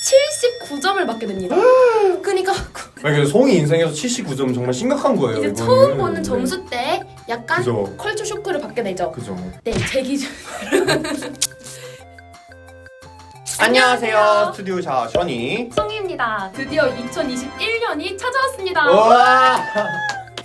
79점을 받게 됩니다. 그러니까 그러니까 송이 인생에서 79점 정말 심각한 거예요. 이제 이거는. 처음 보는 네. 점수 때 약간 그죠. 컬처 쇼크를 받게 되죠. 그죠. 네, 제 기준. 안녕하세요. 스튜디오 자 션이. 송이입니다. 드디어 2021년이 찾아왔습니다. 와.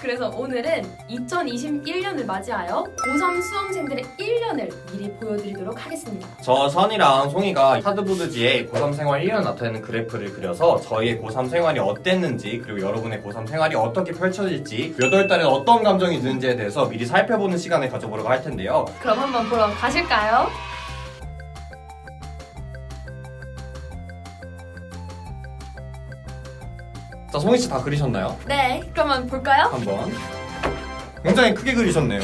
그래서 오늘은 2021년을 맞이하여 고3 수험생들의 1년을 미리 보여드리도록 하겠습니다. 저 선이랑 송이가 하드보드지에 고3 생활 1년 나타내는 그래프를 그려서 저희의 고3 생활이 어땠는지 그리고 여러분의 고3 생활이 어떻게 펼쳐질지 몇월 달에 어떤 감정이 드는지에 대해서 미리 살펴보는 시간을 가져보려고 할 텐데요. 그럼 한번 보러 가실까요? 자, 송이 씨 다 그리셨나요? 네, 그러면 볼까요? 한번. 굉장히 크게 그리셨네요.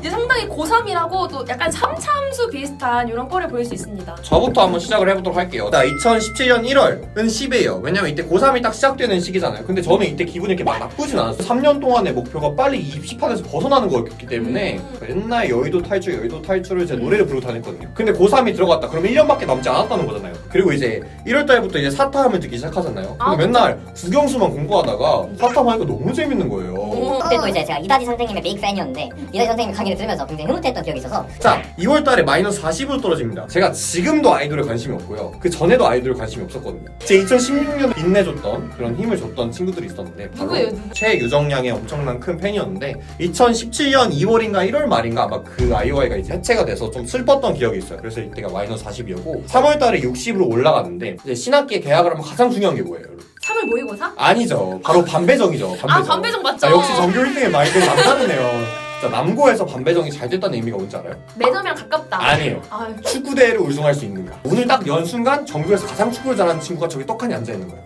이제 상당히 고3이라고 또 약간 삼참수 비슷한 이런 꼴을 보일 수 있습니다. 저부터 한번 시작을 해보도록 할게요. 자, 2017년 1월은 10이에요. 왜냐면 이때 고3이 딱 시작되는 시기잖아요. 근데 저는 이때 기분이 이렇게 막 나쁘진 않았어요. 3년 동안의 목표가 빨리 입시판에서 벗어나는 거였기 때문에 음. 옛날 여의도 탈출, 여의도 탈출을 제 노래를 부르고 다녔거든요. 근데 고3이 들어갔다. 그러면 1년밖에 남지 않았다는 거잖아요. 그리고 이제 1월 달부터 이제 사탐을 듣기 시작하잖아요. 아, 근데 맨날 국영수만 공부하다가 사탐 하니까 너무 재밌는 거예요. 오. 그때 또 이제 제가 이다지 선생님의 메이크 팬이었는데 이다지 선생님 강의를 들으면서 굉장히 흐뭇했던 기억이 있어서 자, 2월 달에 마이너스 40으로 떨어집니다. 제가 지금도 아이돌에 관심이 없고요. 그 전에도 아이돌에 관심이 없었거든요. 제 2016년에 인내줬던 그런 힘을 줬던 친구들이 있었는데 바로 누구예요, 누구? 최유정양의 엄청난 큰 팬이었는데 2017년 2월인가 1월 말인가 아마 그 아이오아이가 이제 해체가 돼서 좀 슬펐던 기억이 있어요. 그래서 이때가 마이너스 40이었고 3월 달에 60으로 올라갔는데 이제 신학기에 계약을 하면 가장 중요한 게 뭐예요? 여러분? 3월 모의고사? 아니죠. 바로 반배정이죠. 반배정. 아, 반배정 맞죠? 자, 역시 전교 1등의 마이크는 남다르네요. 자, 남고에서 반배정이 잘 됐다는 의미가 뭔지 알아요? 매점이랑 가깝다. 아니에요. 아, 축구대회를 우승할 수 있는가? 오늘 딱 연 순간 전교에서 가장 축구를 잘하는 친구가 저기 떡하니 앉아 있는 거예요.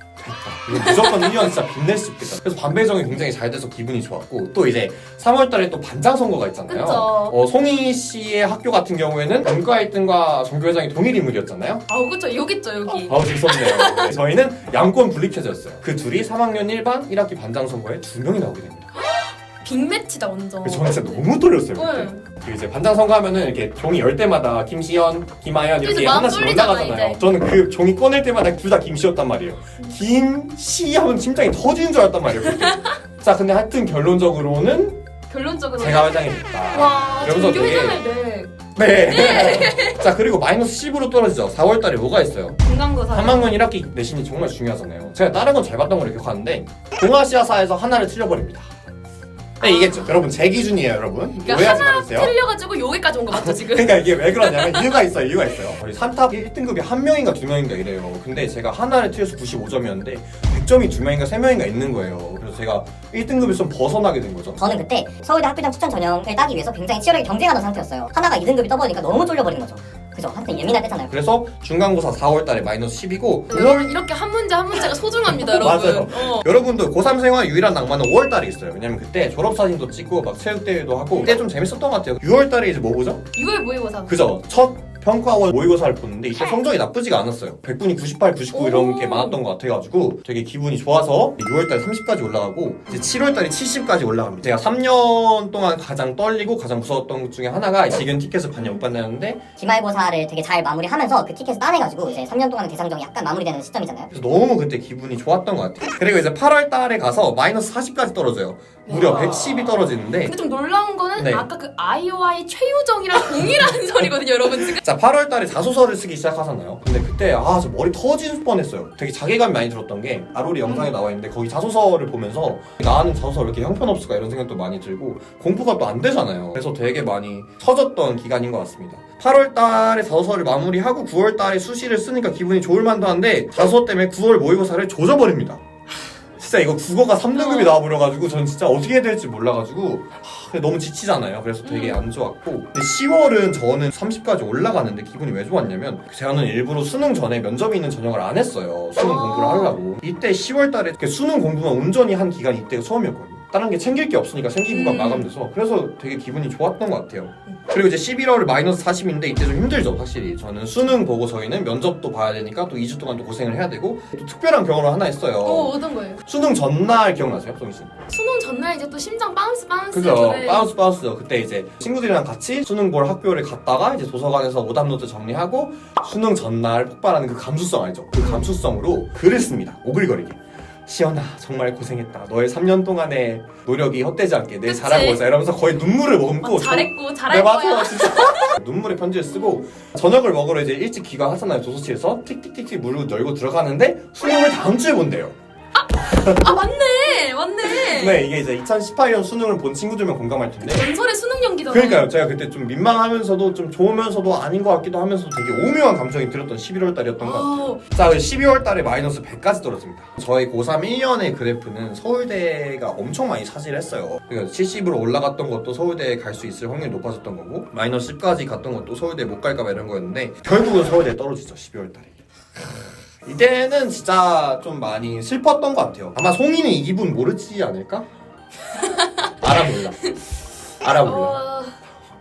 이거 무조건 1년 진짜 빛낼 수 있겠다. 그래서 반배정이 굉장히 잘 돼서 기분이 좋았고 또 이제 3월 달에 또 반장 선거가 있잖아요. 그쵸. 어, 송이 씨의 학교 같은 경우에는文과 1등과 전교회장이 동일 인물이었잖아요. 아우 그쵸 여기 있죠 여기. 아우 재밌었네요. 네, 저희는 양권 분립체제였어요. 그 둘이 3학년 1반 1학기 반장 선거에 두 명이 나오게 됩니다. 빅매치다 완전. 그래서 저는 진짜 너무 떨렸어요. 그때. 네. 그 이제 반장 선거하면은 이렇게 종이 열 때마다 김시연, 김하연 이렇게 마음 하나씩 올라가잖아요. 이제. 저는 그 종이 꺼낼 때마다 둘 다 김씨였단 말이에요. 김씨 하면 심장이 터지는 줄 알았단 말이에요. 그때. 자, 근데 하여튼 결론적으로는 결론적으로. 제가 회장이 됐다. 와 되게- 회장을 네. 네. 자, 그리고 마이너스 10으로 떨어지죠. 4월 달에 뭐가 있어요? 중간고사. 3학년 1학기 내신이 정말 중요하잖아요. 제가 다른 건 잘 봤던 걸 기억하는데 동아시아사에서 하나를 틀려버립니다. 네, 이게 저- 여러분 제 기준이에요, 여러분. 그러니까 오해하지 하나. 틀려가지고 여기까지 온 거 맞죠 지금? 그러니까 이게 왜 그러냐면 이유가 있어요 이유가 있어요 저희 산탑 1등급이 한 명인가 두 명인가 이래요 근데 제가 하나를 틀려서 95점이었는데 100점이 두 명인가 세 명인가 있는 거예요 그래서 제가 1등급에서 좀 벗어나게 된 거죠 저는 그때 서울대 학교장 추천 전형을 따기 위해서 굉장히 치열하게 경쟁하던 상태였어요 하나가 2등급이 떠버리니까 너무 쫄려버리는 거죠 그죠 한때 예민할 때잖아요 그래서 중간고사 4월 달에 마이너스 10이고 여러분 이렇게 한 문제 한 문제가 소중합니다 여러분. 맞아요. 어. 여러분도 고3 생활 유일한 낭만은 5월 달에 있어요 왜냐면 그때 졸업 사진도 찍고 막 체육 대회도 하고 그때 좀 재밌었던 것 같아요 6월 달에 이제 뭐 보죠? 6월 모의고사. 그죠 첫 평가원 모의고사를 보는데 이때 성적이 나쁘지가 않았어요. 100분이 98, 99 이런 오. 게 많았던 것 같아가지고 되게 기분이 좋아서 6월달에 30까지 올라가고 이제 7월달에 70까지 올라갑니다. 제가 3년 동안 가장 떨리고 가장 무서웠던 것 중에 하나가 지금 티켓을 받냐 못 받냐였는데 기말고사를 되게 잘 마무리하면서 그 티켓을 따내가지고 이제 3년 동안 대상정이 약간 마무리되는 시점이잖아요. 그래서 너무 그때 기분이 좋았던 것 같아요. 그리고 이제 8월달에 가서 마이너스 40까지 떨어져요 무려 와. 110이 떨어지는데 근데 좀 놀라운 거는 네. 아까 그 아이오아이 최유정이랑 동일한 소리거든요 여러분. 지금. 자 8월 달에 자소서를 쓰기 시작하잖아요? 근데 그때 아 저 머리 터질 뻔했어요. 되게 자괴감이 많이 들었던 게 아로리 영상에 나와 있는데 거기 자소서를 보면서 나는 자소서 왜 이렇게 형편없을까 이런 생각도 많이 들고 공부가 또 안 되잖아요. 그래서 되게 많이 터졌던 기간인 것 같습니다. 8월 달에 자소서를 마무리하고 9월 달에 수시를 쓰니까 기분이 좋을 만도 한데 자소서 때문에 9월 모의고사를 조져버립니다 진짜 이거 국어가 3등급이 어. 나와버려가지고 전 진짜 어떻게 해야 될지 몰라가지고 하, 근데 너무 지치잖아요. 그래서 되게 음. 안 좋았고 근데 10월은 저는 30까지 올라가는데 기분이 왜 좋았냐면 제가는 일부러 수능 전에 면접이 있는 전형을 안 했어요. 수능 아. 공부를 하려고 이때 10월 달에 수능 공부만 온전히 한 기간이 이때가 처음이었거든요. 다른 게 챙길 게 없으니까 생기부가 음. 마감돼서 그래서 되게 기분이 좋았던 것 같아요. 그리고 이제 11월 마이너스 40인데 이때 좀 힘들죠 확실히 저는 수능 보고 저희는 면접도 봐야 되니까 또 2주 동안 또 고생을 해야 되고 또 특별한 경험을 하나 했어요. 어 어떤 거예요? 수능 전날 기억나세요, 송이 씨? 수능 전날 이제 또 심장 바운스 바운스 그죠. 저는 바운스 바운스요. 그때 이제 친구들이랑 같이 수능 볼 학교를 갔다가 이제 도서관에서 오답 노트 정리하고 수능 전날 폭발하는 그 감수성 알죠? 그 감수성으로 글을 씁니다. 오글거리게. 시연아 정말 고생했다. 너의 3년 동안의 노력이 헛되지 않게 내 그치. 잘하고 있어. 이러면서 거의 눈물을 머금고 어, 잘했고 잘할 네 거야. 맞아 진짜 눈물의 편지를 쓰고 저녁을 먹으러 이제 일찍 귀가하잖아요 도서실에서 틱틱틱틱 물고 열고 들어가는데 수능을 다음 주에 본대요. 아 맞네 맞네. 네 이게 이제 2018년 수능을 본 친구들만 공감할 텐데 전설의 수능 연기잖아. 그러니까요. 제가 그때 좀 민망하면서도 좀 좋으면서도 아닌 것 같기도 하면서도 되게 오묘한 감정이 들었던 11월 달이었던 것 같아요. 어, 자, 12월 달에 마이너스 100까지 떨어집니다. 저희 고3 1년의 그래프는 서울대가 엄청 많이 차지를 했어요. 그러니까 70으로 올라갔던 것도 서울대에 갈 수 있을 확률이 높아졌던 거고 마이너스 10까지 갔던 것도 서울대 못 갈까 봐 이런 거였는데 결국은 서울대에 떨어지죠. 12월 달에. 이때는 진짜 좀 많이 슬펐던 것 같아요. 아마 송이는 이 기분 모르지 않을까? 알아 몰라. 알아 몰라. 어,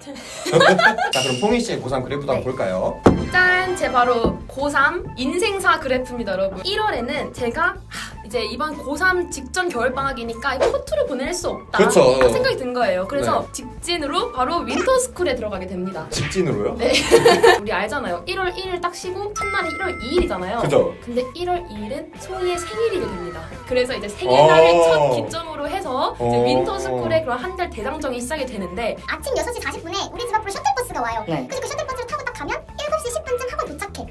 자 그럼 송이 씨의 고3 그래프도 한번 네. 볼까요? 짠! 제 바로 고3 인생사 그래프입니다, 여러분. 1월에는 제가 하, 이제 이번 고3 직전 겨울방학이니까 코트를 보낼 수 없다. 그렇죠. 딱 생각이 든 거예요. 그래서 직진으로 바로 윈터스쿨에 들어가게 됩니다. 직진으로요? 네. 우리 알잖아요. 1월 1일 딱 쉬고 첫날이 1월 2일이잖아요. 그죠? 근데 1월 2일은 소희의 생일이 됩니다. 그래서 이제 생일날을 어. 첫 기점으로 해서 이제 어. 윈터스쿨의 그런 한 달 대장정이 시작이 되는데 아침 6시 40분에 우리 집 앞으로 셔틀버스가 와요. 네. 그래서 그 셔틀버스를 타고 딱 가면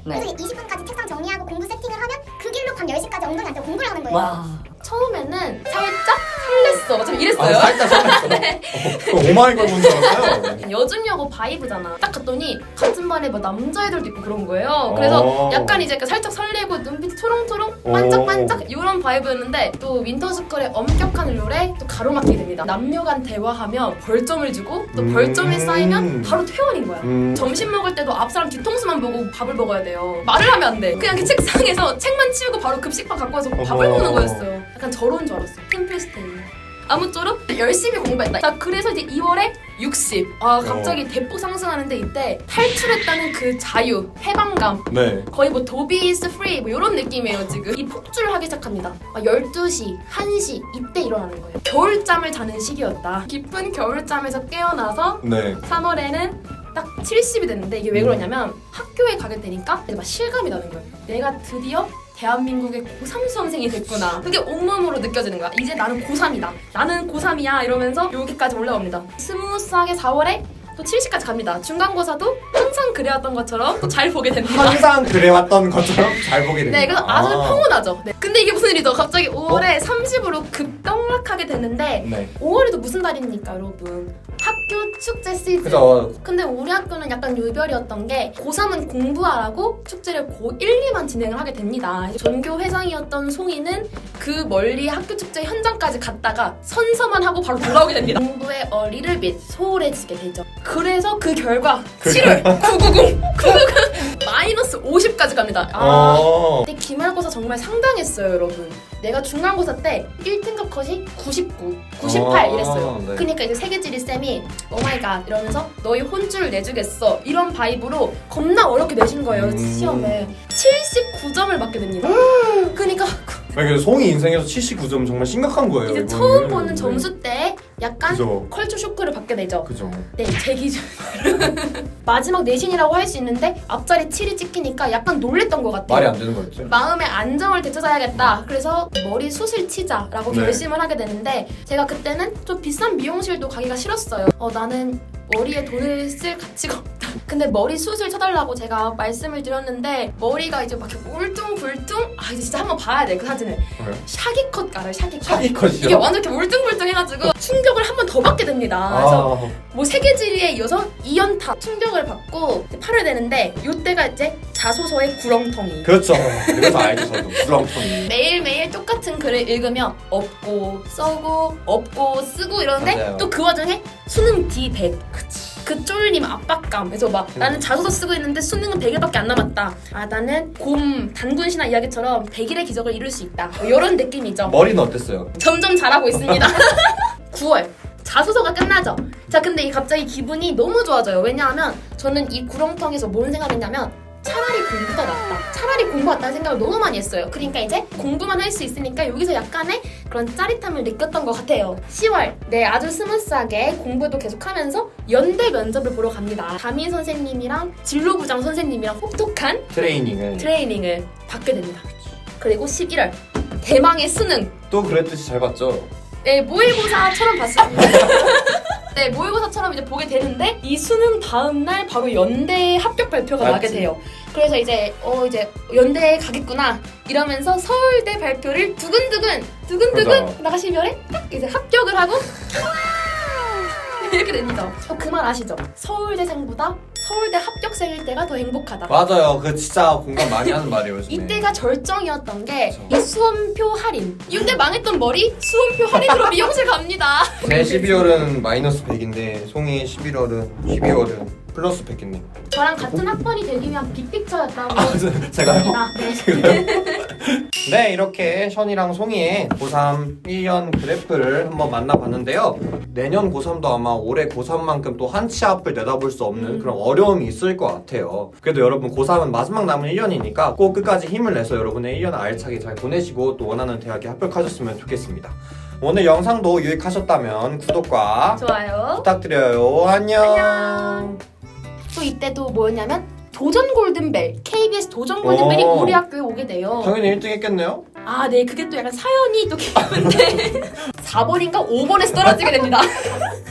네. 그래서 이제 20분까지 책상 정리하고 공부 세팅을 하면 그 길로 밤 10시까지 엉덩이 앉아 공부를 하는 거예요. 와. 처음에는 살짝 설렜어. 좀 아, 이랬어요. 살짝 설렜어. 어, 오마이걸 본줄 알았어요. 여중 여고 바이브잖아. 딱 갔더니 같은 반에 뭐 남자애들도 있고 그런 거예요. 그래서 어. 약간 이제 살짝 설레고 눈빛 초롱초롱 반짝반짝 이런 바이브였는데 또 윈터스쿨의 엄격한 룰에 또 가로막히게 됩니다. 남녀 간 대화하면 벌점을 주고 또 음. 벌점이 쌓이면 바로 퇴원인 거야. 음. 점심 먹을 때도 앞 사람 뒤통수만 보고 밥을 먹어야 돼요. 말을 하면 안 돼. 그냥 그 책상에서 책만 치우고 바로 급식밥 갖고 와서 밥을. 먹는 거였어요. 약간 저런 줄 알았어. 팀플스테이. 아무쪼록 열심히 공부했다. 자, 그래서 이제 2월에 60. 아, 갑자기 대폭 상승하는데 이때 탈출했다는 그 자유, 해방감. 네. 거의 뭐 도비 is free 뭐 이런 느낌이에요 지금 이 폭주를 하기 시작합니다 아, 12시, 1시 이때 일어나는 거예요 겨울잠을 자는 시기였다 깊은 겨울잠에서 깨어나서 네. 3월에는 딱 70이 됐는데 이게 왜 그러냐면 학교에 가게 되니까 막 실감이 나는 거예요. 내가 드디어 대한민국의 고3 수험생이 됐구나. 그게 온몸으로 느껴지는 거야. 이제 나는 고3이다. 나는 고3이야. 이러면서 여기까지 올라옵니다. 스무스하게 4월에 또 70까지 갑니다. 중간고사도 항상 그래왔던 것처럼 또 잘 보게 됩니다. 항상 그래왔던 것처럼 잘 보게 됩니다. 네, 그래서 아주 아. 평온하죠. 네. 근데 이게 무슨 일이죠? 갑자기 5월에 30으로 급등락하게 되는데 네. 5월에도 무슨 달입니까, 여러분? 학교 축제 시즌. 그죠. 근데 우리 학교는 약간 유별이었던 게 고3은 공부하라고 축제를 고1, 2만 진행을 하게 됩니다. 전교 회장이었던 송이는 그 멀리 학교 축제 현장까지 갔다가 선서만 하고 바로 돌아오게 됩니다. 공부에 어 리를빗 소홀해지게 되죠. 그래서 그 결과 그 7월 990 990 마이너스 50까지 갑니다. 아. 어. 근데 기말고사 정말 상당했어요, 여러분. 내가 중간고사 때 1등급 컷이 99, 98 어, 이랬어요. 네. 그러니까 이제 세계지리 쌤이 오마이갓 이러면서 너희 혼쭐을 내주겠어 이런 바이브로 겁나 어렵게 내신 거예요 음. 시험에 79점을 맞게 됩니다. 그러니까 그러니까 송이 인생에서 79점 정말 심각한 거예요. 이제 이거는. 처음 보는 네. 점수 때 약간 그죠. 컬처 쇼크를 받게 되죠. 그죠. 네, 제 기준 마지막 내신이라고 할 수 있는데 앞자리 7이 찍히니까 약간 놀랬던 것 같아요. 말이 안 되는 거였죠. 마음의 안정을 되찾아야겠다. 그래서 머리 숱을 치자라고 네. 결심을 하게 되는데 제가 그때는 좀 비싼 미용실도 가기가 싫었어요. 어 나는 머리에 돈을 쓸 가치가. 근데 머리 숱을 쳐달라고 제가 말씀을 드렸는데 머리가 이제 막 이렇게 울퉁불퉁 아 이제 진짜 한번 봐야 돼 그 사진을? 샤기컷 알아요 샤기컷 샤기 컷이요? 이게 완전 이렇게 울퉁불퉁 해가지고 충격을 한 번 더 받게 됩니다. 그래서 아. 뭐 세계지리에 이어서 2연타 충격을 받고 팔을 대는데 이때가 이제 자소서의 구렁텅이 그렇죠. 그래서 알죠 저도 구렁텅이. 매일매일 똑같은 글을 읽으며 없고 써고 없고 쓰고 이러는데 맞아요. 또 그 와중에 수능 D100 그 쫄림 압박감 그래서 막 음. 나는 자소서 쓰고 있는데 수능은 100일밖에 안 남았다 아 나는 곰 단군 신화 이야기처럼 100일의 기적을 이룰 수 있다 뭐 이런 느낌이죠 머리는 어땠어요? 점점 잘하고 있습니다 9월 자소서가 끝나죠. 자, 근데 이 갑자기 기분이 너무 좋아져요. 왜냐하면 저는 이 구렁텅에서 뭔 생각했냐면 차라리 공부가 낫다. 차라리 공부가 낫다는 생각을 너무 많이 했어요. 그러니까 이제 공부만 할 수 있으니까 여기서 약간의 그런 짜릿함을 느꼈던 것 같아요. 10월, 네, 아주 스무스하게 공부도 계속하면서 연대 면접을 보러 갑니다. 담임 선생님이랑 진로부장 선생님이랑 혹독한 트레이닝을 트레이닝을 받게 됩니다. 그리고 11월, 대망의 수능. 또 그랬듯이 잘 봤죠. 네, 모의고사처럼 봤습니다. 네, 모의고사처럼 이제 보게 되는데 이 수능 다음 날 바로 연대 합격 발표가 나게 맞지. 돼요. 그래서 이제 어 이제 연대에 가겠구나 이러면서 서울대 발표를 두근두근 두근두근. 나가 12월에 딱 이제 합격을 하고 이렇게 됩니다. 어, 그말 아시죠? 서울대생보다 서울대 합격생일 때가 더 행복하다. 맞아요. 그 진짜 공감 많이 하는 말이에요. 요즘에. 이때가 절정이었던 게. 이 수험표 할인. 이때 망했던 머리 수험표 할인으로 미용실 갑니다. 제 12월은 마이너스 100인데 송이의 11월은 12월은 플러스 100겠네. 저랑 같은 학번이 되기 위한 빅픽처였다고 제가요? 합니다. 네. 네, 이렇게 션이랑 송이의 고3 1년 그래프를 한번 만나봤는데요. 내년 고3도 아마 올해 고3만큼 또 한치 앞을 내다볼 수 없는 음. 그런 어려움이 있을 것 같아요. 그래도 여러분 고3은 마지막 남은 1년이니까 꼭 끝까지 힘을 내서 여러분의 1년을 알차게 잘 보내시고 또 원하는 대학에 합격하셨으면 좋겠습니다. 오늘 영상도 유익하셨다면 구독과 좋아요. 부탁드려요. 안녕. 안녕. 또 이때도 뭐였냐면 도전 골든벨 KBS 도전 골든벨이 오. 우리 학교에 오게 돼요. 당연히 1등 했겠네요? 아, 네, 그게 또 약간 사연이 또 깊은데 4번인가 5번에서 떨어지게 됩니다.